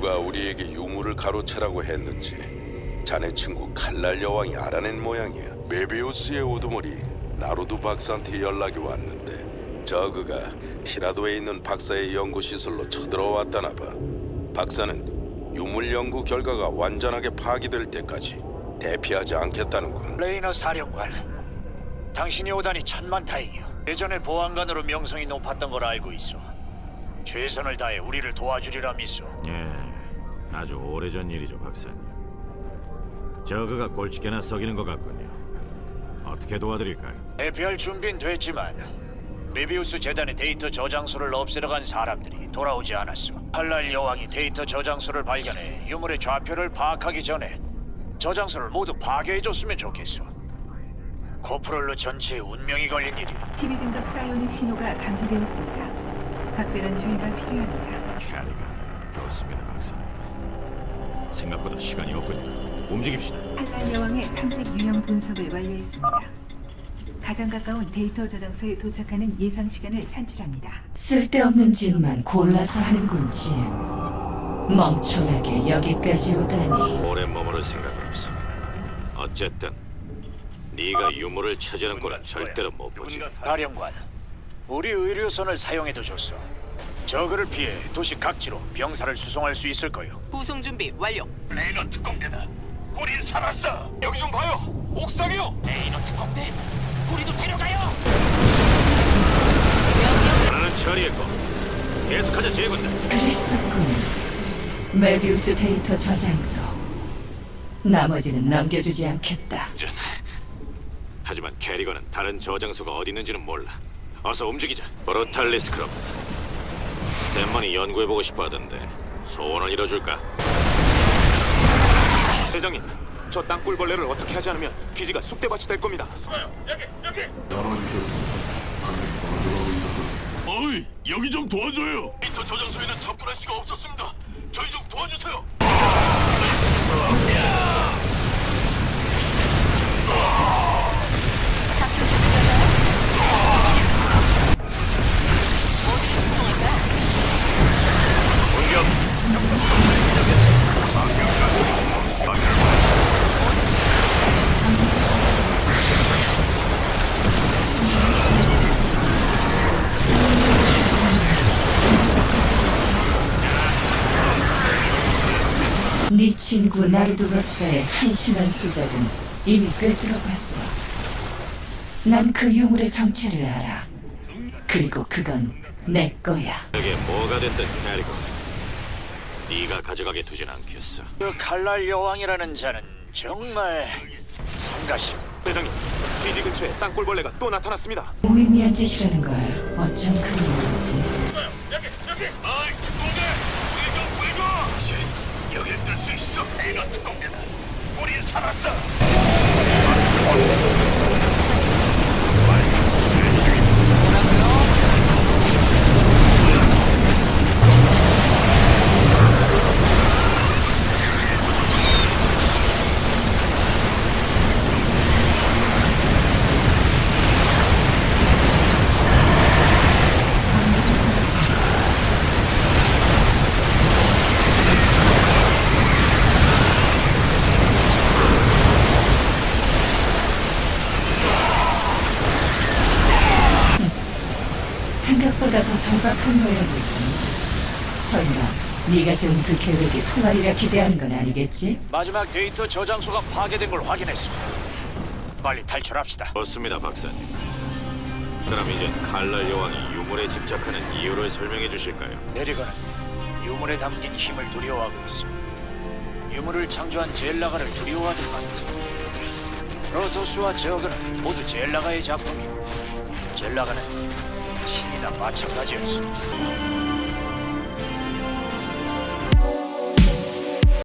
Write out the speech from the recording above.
누가 우리에게 유물을 가로채라고 했는지 자네 친구 칼날 여왕이 알아낸 모양이야. 메비우스의 우두머리 나루두 박사한테 연락이 왔는데 저그가 티라도에 있는 박사의 연구 시설로 쳐들어왔다나 봐. 박사는 유물 연구 결과가 완전하게 파기될 때까지 대피하지 않겠다는군. 레이너 사령관, 당신이 오다니 천만 다행이야. 예전에 보안관으로 명성이 높았던 걸 알고 있어. 최선을 다해 우리를 도와주리라 믿소. 예, 아주 오래전 일이죠, 박사님. 저그가 골칫게나 썩이는 것 같군요. 어떻게 도와드릴까요? 대피할 준비는 됐지만 메비우스 재단의 데이터 저장소를 없애러 간 사람들이 돌아오지 않았어. 칼날 여왕이 데이터 저장소를 발견해 유물의 좌표를 파악하기 전에 저장소를 모두 파괴해줬으면 좋겠어. 코프롤로 전체에 운명이 걸린 일이 12등급 사이오닉 신호가 감지되었습니다. 각별한 주의가 필요합니다. 캐리가 좋습니다, 박사님. 생각보다 시간이 없군요. 움직입시다. 한란 여왕의 탐색 유형 분석을 완료했습니다. 가장 가까운 데이터 저장소에 도착하는 예상 시간을 산출합니다. 쓸데없는 짓만 골라서 하는군, 짐. 멍청하게 여기까지 오다니. 오래 머무를 생각은 없어. 어쨌든 네가 유물을 찾으는 꼴은 절대로 못 보지. 사령관, 우리 의료선을 사용해도 좋소. 저그를 피해 도시 각지로 병사를 수송할 수 있을 거요. 구송 준비 완료. 레이너 특공대다. 우린 살았어. 여기 좀 봐요. 옥상이요. 레이너 특공대. 우리도 데려가요. 하나는 처리했고 계속하자 제군들. 그랬었군. 메비우스 데이터 저장소. 나머지는 넘겨주지 않겠다. 전. 하지만 캐리건은 다른 저장소가 어디 있는지는 몰라. 어서 움직이자. 브로탈 리스 크롭. 스탠만이 연구해보고 싶어하던데 소원을 이뤄줄까? 대장님, 저 땅굴벌레를 어떻게 하지 않으면 기지가 쑥대밭이 될 겁니다. 어이, 여기 좀 도와줘요. 저 저장소에는 접근할 수가 없었습니다. 친구 나르도 박사의 한심한 수작은 이미 꿰뚫어봤어. 난 그 유물의 정체를 알아. 그리고 그건 내 거야. 내게 뭐가 됐든 캐리건. 네가 가져가게 두진 않겠어. 그 칼날 여왕이라는 자는 정말 성가시고 대장님, 기지 근처에 땅굴벌레가 또 나타났습니다. 무의미한 짓이라는 걸 어쩜 그리 모르지. 어이, 특공 레이너 특공대다. 우린 살았어. 보다 더 절박한 모양이군. 설마 네가 세운 그 계획이 통하리라 기대하는 건 아니겠지? 마지막 데이터 저장소가 파괴된 걸 확인했습니다. 빨리 탈출합시다. 좋습니다, 박사님. 그럼 이제 칼날 여왕이 유물에 집착하는 이유를 설명해 주실까요? 내리거는 유물에 담긴 힘을 두려워하고 있어. 유물을 창조한 젤라가를 두려워하듯 말이지. 프로토스와 저그는 모두 젤라가의 작품이고 젤라가는 신이나 마찬가지였어.